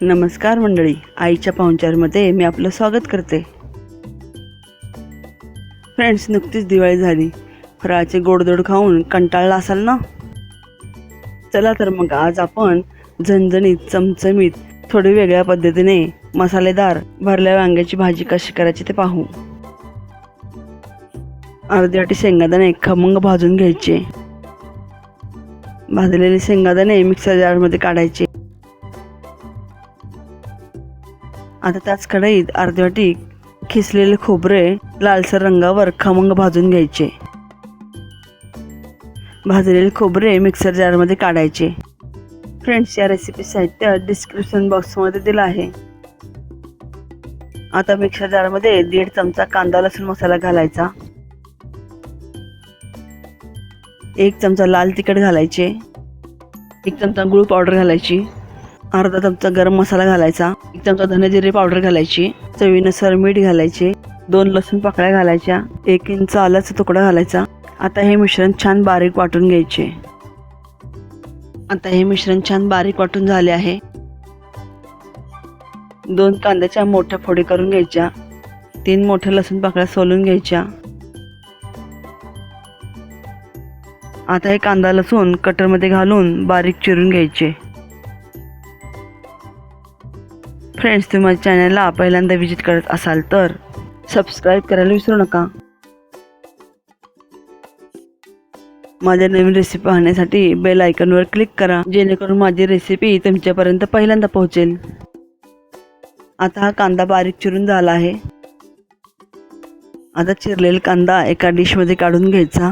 नमस्कार मंडळी आईच्या पाहुणचारमध्ये मी आपलं स्वागत करते. फ्रेंड्स नुकतीच दिवाळी झाली. फराळाचे गोडधोड खाऊन कंटाळला असाल ना? चला तर मग आज आपण झणझणीत चमचमीत थोडी वेगळ्या पद्धतीने मसालेदार भरल्या वांग्याची भाजी कशी करायची ते पाहू. अर्धी वाटी शेंगादाणे खमंग भाजून घ्यायचे. भाजलेले शेंगादाणे मिक्सर जारमध्ये काढायचे. आता त्याच कढईत अर्धी वाटी खिसलेले खोबरे लालसर रंगावर खमंग भाजून घ्यायचे. भाजलेले खोबरे मिक्सर जारमध्ये काढायचे. फ्रेंड्स या रेसिपी साहित्य डिस्क्रिप्शन बॉक्समध्ये दिलं आहे. आता मिक्सर जारमध्ये दीड चमचा कांदा लसूण मसाला घालायचा. एक चमचा लाल तिखट घालायचे. एक चमचा गुळ पावडर घालायची. अर्धा चमचा गरम मसाला घालायचा एक चमचा धनेजिरे पावडर घालायची चवीनुसार मीठ घालायचे दोन लसूण पाकळ्या घालायच्या एक इंच आल्याचा तुकडा घालायचा. आता हे मिश्रण छान बारीक वाटून घ्यायचे. आता हे मिश्रण छान बारीक वाटून झाले आहे. दोन कांद्याच्या मोठ्या फोडी करून घ्यायच्या. तीन मोठ्या लसूण पाकळ्या सोलून घ्यायच्या. आता हे कांदा लसूण कटरमध्ये घालून बारीक चिरून घ्यायचे. फ्रेंड्स तुम्ही माझ्या चॅनलला पहिल्यांदा व्हिजिट करत असाल तर सबस्क्राईब करायला विसरू नका. माझ्या नवीन रेसिपी पाहण्यासाठी बेल आयकॉनवर क्लिक करा जेणेकरून माझी रेसिपी तुमच्यापर्यंत पहिल्यांदा पोहोचेल. आता हा कांदा बारीक चिरून झाला आहे. आता चिरलेला कांदा एका डिशमध्ये काढून घ्यायचा.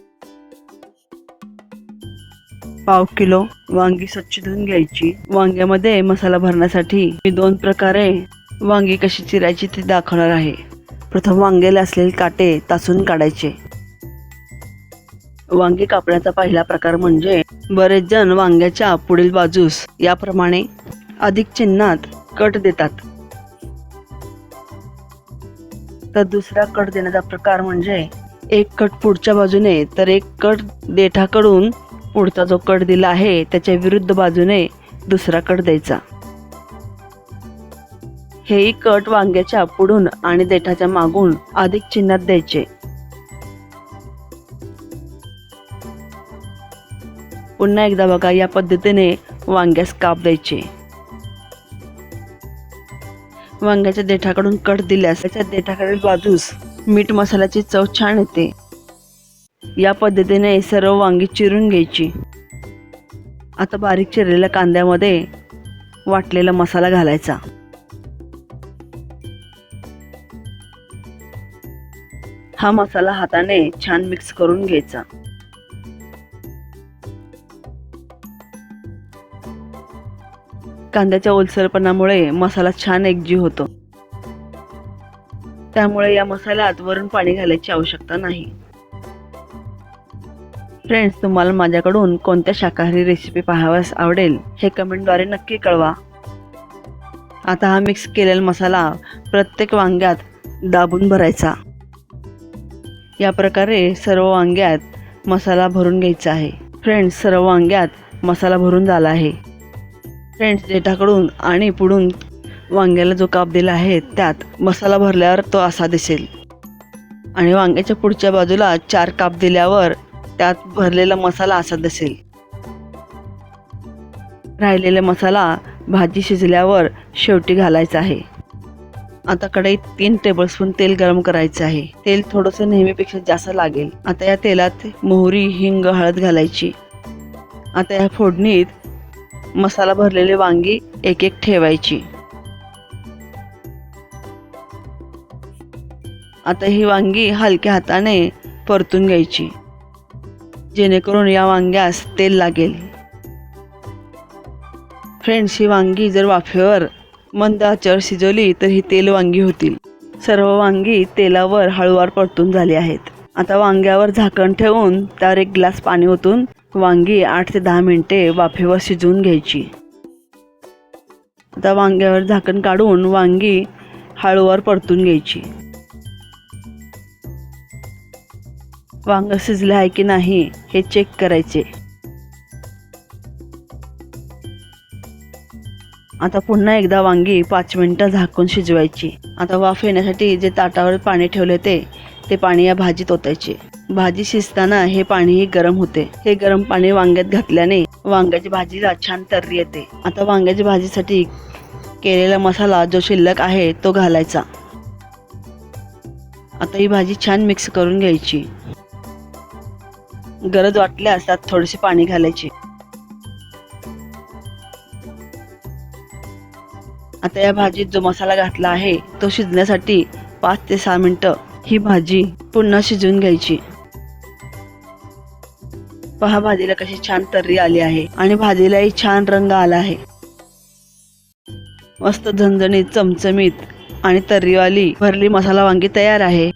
पाव किलो वांगी स्वच्छ धुवून घ्यायची. वांग्यामध्ये मसाला भरण्यासाठी मी दोन प्रकारे वांगी कशी चिरायची ते दाखवणार आहे. प्रथम वांग्याला असलेले काटे तासून काढायचे. वांगी कापण्याचा पहिला प्रकार म्हणजे बरेच जण वांग्याच्या पुढील बाजूस याप्रमाणे अधिक चिन्हात कट देतात. तर दुसरा कट देण्याचा प्रकार म्हणजे एक कट पुढच्या बाजूने तर एक कट देठाकडून पुढचा जो कट दिला आहे त्याच्या विरुद्ध बाजूने दुसरा कट द्यायचा. हेही कट वांग्याच्या पुढून आणि देठाच्या मागून अधिक चिन्हात द्यायचे. पुन्हा एकदा बघा या पद्धतीने वांग्यास काप द्यायचे. वांग्याच्या देठाकडून कट दिल्यास त्याच्या देठाकडील बाजूस मीठ मसाल्याची चव छान येते. या पद्धतीने सर्व वांगी चिरून घ्यायची. आता बारीक चिरलेल्या कांद्यामध्ये वाटलेला मसाला घालायचा. हा मसाला हाताने छान मिक्स करून घ्यायचा. कांद्याच्या ओलसरपणामुळे मसाला छान एकजीव होतो. त्यामुळे या मसाल्यात वरून पाणी घालायची आवश्यकता नाही. फ्रेंड्स तुम्हाला माझ्याकडून कोणत्या शाकाहारी रेसिपी पाहाव्यास आवडेल हे कमेंटद्वारे नक्की कळवा. आता हा मिक्स केलेला मसाला प्रत्येक वांग्यात दाबून भरायचा. या प्रकारे सर्व वांग्यात मसाला भरून घ्यायचा आहे. फ्रेंड्स सर्व वांग्यात मसाला भरून झाला आहे. फ्रेंड्स देठाकडून आणि पुढून वांग्याला जो काप दिला आहे त्यात मसाला भरल्यावर तो असा दिसेल. आणि वांग्याच्या पुढच्या बाजूला चार काप दिल्यावर त्यात भरलेला मसाला असा दिसेल. राहिलेला मसाला भाजी शिजल्यावर शेवटी घालायचा आहे. आता कढईत तीन टेबलस्पून तेल गरम करायचं आहे. तेल थोडंसं नेहमीपेक्षा जास्त लागेल. आता या तेलात मोहरी हिंग हळद घालायची. आता या फोडणीत मसाला भरलेले वांगी एक एक ठेवायची. आता ही वांगी हलक्या हाताने परतून घ्यायची. जेणेकरून या वांग्यास तेल लागेल. फ्रेंड्स ही वांगी जर वाफेवर मंद आचेवर शिजवली तर ही तेल वांगी होतील. सर्व वांगी तेलावर हळूवार परतून झाली आहेत. आता वांग्यावर झाकण ठेवून त्यावर एक ग्लास पाणी ओतून वांगी आठ ते दहा मिनिटे वाफेवर शिजवून घ्यायची. आता वांग्यावर झाकण काढून वांगी हळूवार परतून घ्यायची. वांग शिजले आहे की नाही हे चेक करायचे. आता पुन्हा एकदा वांगी पाच मिनटं झाकून शिजवायची. आता वाफ येण्यासाठी जे ताटावर पाणी ठेवले ते ते पाणी या भाजीत ओतायचे. भाजी शिजताना हे पाणीही गरम होते. हे गरम पाणी वांग्यात घातल्याने वांग्याची भाजीला छान तर्री येते. आता वांग्याच्या भाजीसाठी केलेला मसाला जो शिल्लक आहे तो घालायचा. आता ही भाजी छान मिक्स करून घ्यायची. गरज वाटल्यास त्यात थोडेसे पाणी घालायचे. आता या भाजीत जो मसाला घातला आहे तो शिजण्यासाठी पाच ते सहा मिनटं ही भाजी पुन्हा शिजवून घ्यायची. पहा भाजीला कशी छान तर्री आली आहे आणि भाजीलाही छान रंग आला आहे. मस्त झणझणीत चमचमीत आणि तर्रीवाली भरली मसाला वांगी तयार आहे.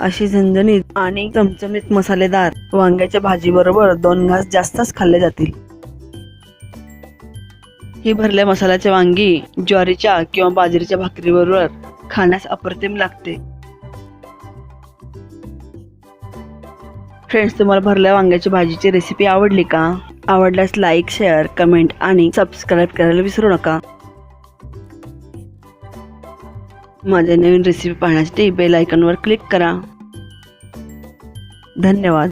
अशी झणझणीत आणि चमचमीत मसालेदार वांग्याच्या भाजी बरोबर दोन घास जास्तच खाल्ले जातील. ही भरल्या मसाल्याच्या वांगी ज्वारीच्या किंवा बाजरीच्या भाकरीबरोबर खाण्यास अप्रतिम लागते. फ्रेंड्स तुम्हाला भरल्या वांग्याच्या भाजीची रेसिपी आवडली का? आवडल्यास लाईक शेअर कमेंट आणि सबस्क्राईब करायला विसरू नका. माझ्या नवीन रेसिपी पाहण्यासाठी बेल आयकॉनवर क्लिक करा. धन्यवाद.